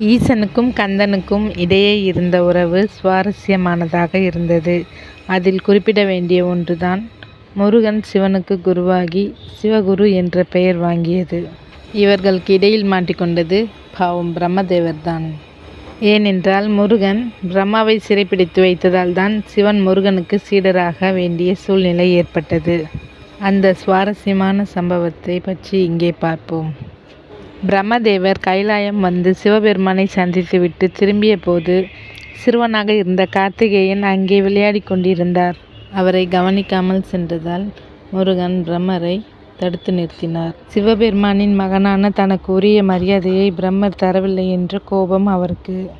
ஈசனுக்கும் கந்தனுக்கும் இடையே இருந்த உறவு சுவாரஸ்யமானதாக இருந்தது. அதில் குறிப்பிட வேண்டிய ஒன்றுதான் முருகன் சிவனுக்கு குருவாகி சிவகுரு என்ற பெயர் வாங்கியது. இவர்களுக்கு இடையில் மாட்டிக்கொண்டது பாவம் பிரம்மதேவர்தான். ஏனென்றால் முருகன் பிரம்மாவை சிறைப்பிடித்து வைத்ததால்தான் சிவன் முருகனுக்கு சீடராக வேண்டிய சூழ்நிலை ஏற்பட்டது. அந்த சுவாரஸ்யமான சம்பவத்தை பற்றி இங்கே பார்ப்போம். பிரம்மதேவர் கைலாயம் வந்து சிவபெருமானை சந்தித்துவிட்டு திரும்பியபோது சிறுவனாக இருந்த கார்த்திகேயன் அங்கே விளையாடிக் கொண்டிருந்தார். அவரை கவனிக்காமல் சென்றதால் முருகன் பிரம்மரை தடுத்து நிறுத்தினார். சிவபெருமானின் மகனான தனக்கு உரிய மரியாதையை பிரம்மர் தரவில்லை என்ற கோபம் அவருக்கு.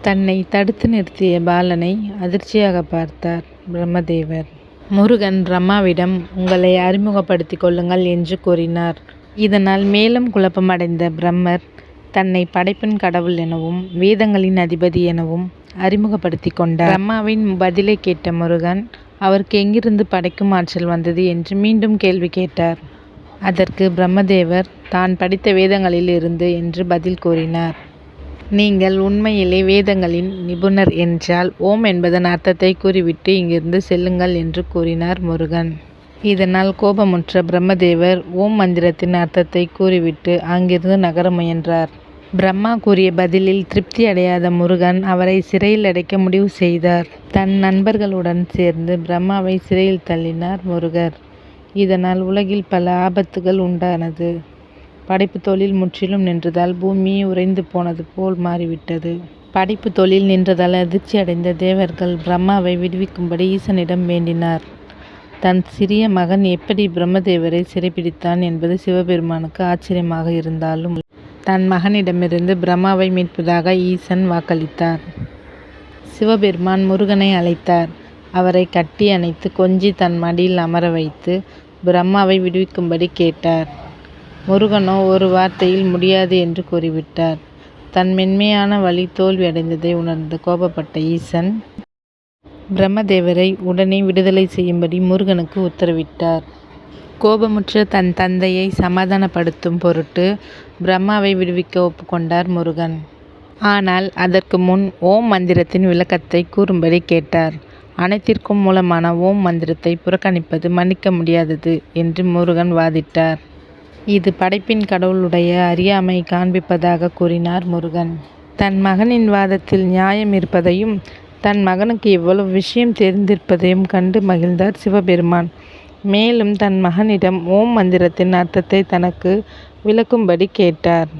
தன்னை தடுத்து நிறுத்திய பாலனை அதிர்ச்சியாக பார்த்தார் பிரம்மதேவர். முருகன் பிரம்மாவிடம் உங்களை அறிமுகப்படுத்திக் கொள்ளுங்கள் என்று கூறினார். இதனால் மேலும் குழப்பமடைந்த பிரம்மர் தன்னை படைப்பின் கடவுள் எனவும் வேதங்களின் அதிபதி எனவும் அறிமுகப்படுத்தி கொண்டார். பிரம்மாவின் பதிலை கேட்ட முருகன் அவருக்கு எங்கிருந்து படைக்கும் ஆற்றல் வந்தது என்று மீண்டும் கேள்வி கேட்டார். அதற்கு பிரம்மதேவர் தான் படித்த வேதங்களில் இருந்து என்று பதில் கூறினார். நீங்கள் உண்மையிலே வேதங்களின் நிபுணர் என்றால் ஓம் என்பதன் அர்த்தத்தை கூறிவிட்டு இங்கிருந்து செல்லுங்கள் என்று கூறினார் முருகன். இதனால் கோபமுற்ற பிரம்மதேவர் ஓம் மந்திரத்தின் அர்த்தத்தை கூறிவிட்டு அங்கிருந்து நகர முயன்றார். பிரம்மா கூறிய பதிலில் திருப்தி அடையாத முருகன் அவரை சிறையில் அடைக்க முடிவு செய்தார். தன் நண்பர்களுடன் சேர்ந்து பிரம்மாவை சிறையில் தள்ளினார் முருகர். இதனால் உலகில் பல ஆபத்துகள் உண்டானது. படைப்பு தொழில் முற்றிலும் நின்றதால் பூமி உறைந்து போனது போல் மாறிவிட்டது. படைப்பு தொழில் நின்றதால் அதிர்ச்சி அடைந்த தேவர்கள் பிரம்மாவை விடுவிக்கும்படி ஈசனிடம் வேண்டினார். தன் சிறிய மகன் எப்படி பிரம்மதேவரை சிறைப்பிடித்தான் என்பது சிவபெருமானுக்கு ஆச்சரியமாக இருந்தாலும் தன் மகனிடமிருந்து பிரம்மாவை மீட்பதாக ஈசன் வாக்களித்தார். சிவபெருமான் முருகனை அழைத்தார். அவரை கட்டி அணைத்து கொஞ்சி தன் மடியில் அமர வைத்து பிரம்மாவை விடுவிக்கும்படி கேட்டார். முருகனோ ஒரு வார்த்தையில் முடியாது என்று கூறிவிட்டார். தன் மென்மையான வழி தோல்வி அடைந்ததை உணர்ந்து கோபப்பட்ட ஈசன் பிரம்மதேவரை உடனே விடுதலை செய்யும்படி முருகனுக்கு உத்தரவிட்டார். கோபமுற்ற தன் தந்தையை சமாதானப்படுத்தும் பொருட்டு பிரம்மாவை விடுவிக்க ஒப்புக்கொண்டார் முருகன். ஆனால் அதற்கு முன் ஓம் மந்திரத்தின் விளக்கத்தை கூறும்படி கேட்டார். அனைத்திற்கும் மூலமான ஓம் மந்திரத்தை புறக்கணிப்பது மன்னிக்க முடியாதது என்று முருகன் வாதிட்டார். இது படைப்பின் கடவுளுடைய அறியாமை காண்பிப்பதாக கூறினார் முருகன். தன் மகனின் வாதத்தில் நியாயம் இருப்பதையும் தன் மகனுக்கு இவ்வளவு விஷயம் தெரிந்திருப்பதையும் கண்டு மகிழ்ந்தார் சிவபெருமான். மேலும் தன் மகனிடம் ஓம் மந்திரத்தின் அர்த்தத்தை தனக்கு விளக்கும்படி கேட்டார்.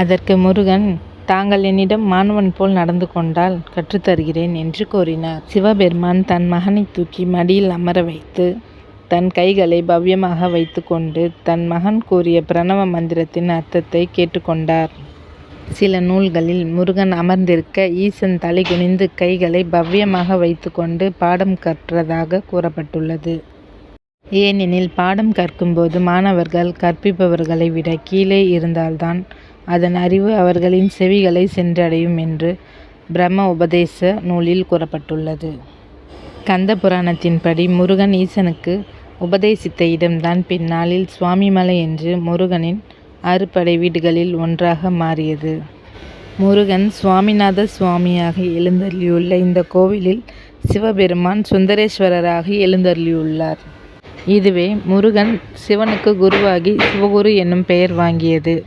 அதற்கு முருகன் தாங்கள் என்னிடம் மாணவன் போல் நடந்து கொண்டால் கற்றுத்தருகிறேன் என்று கூறினார். சிவபெருமான் தன் மகனை தூக்கி மடியில் அமர வைத்து தன் கைகளை பவ்யமாக வைத்துக்கொண்டு தன் மகன் கூறிய பிரணவ மந்திரத்தின் அர்த்தத்தை கேட்டுக்கொண்டார் சில நூல்களில் முருகன் அமர்ந்திருக்க ஈசன் தலைகுனிந்து கைகளை பவ்யமாக வைத்துக்கொண்டு பாடம் கற்றதாக கூறப்பட்டுள்ளது. ஏனெனில் பாடம் கற்கும்போது மாணவர்கள் கற்பிப்பவர்களை விட கீழே இருந்தால்தான் அதன் அறிவு அவர்களின் செவிகளை சென்றடையும் என்று பிரம்ம உபதேச நூலில் கூறப்பட்டுள்ளது. கந்த புராணத்தின்படி முருகன் ஈசனுக்கு உபதேசித்த இடம்தான் பின்னாளில் சுவாமிமலை என்று முருகனின் அறுபடை வீடுகளில் ஒன்றாக மாறியது. முருகன் சுவாமிநாத சுவாமியாக எழுந்தருளியுள்ள இந்த கோவிலில் சிவபெருமான் சுந்தரேஸ்வரராக எழுந்தருளியுள்ளார். இதுவே முருகன் சிவனுக்கு குருவாகி சிவகுரு என்னும் பெயர் வாங்கியது.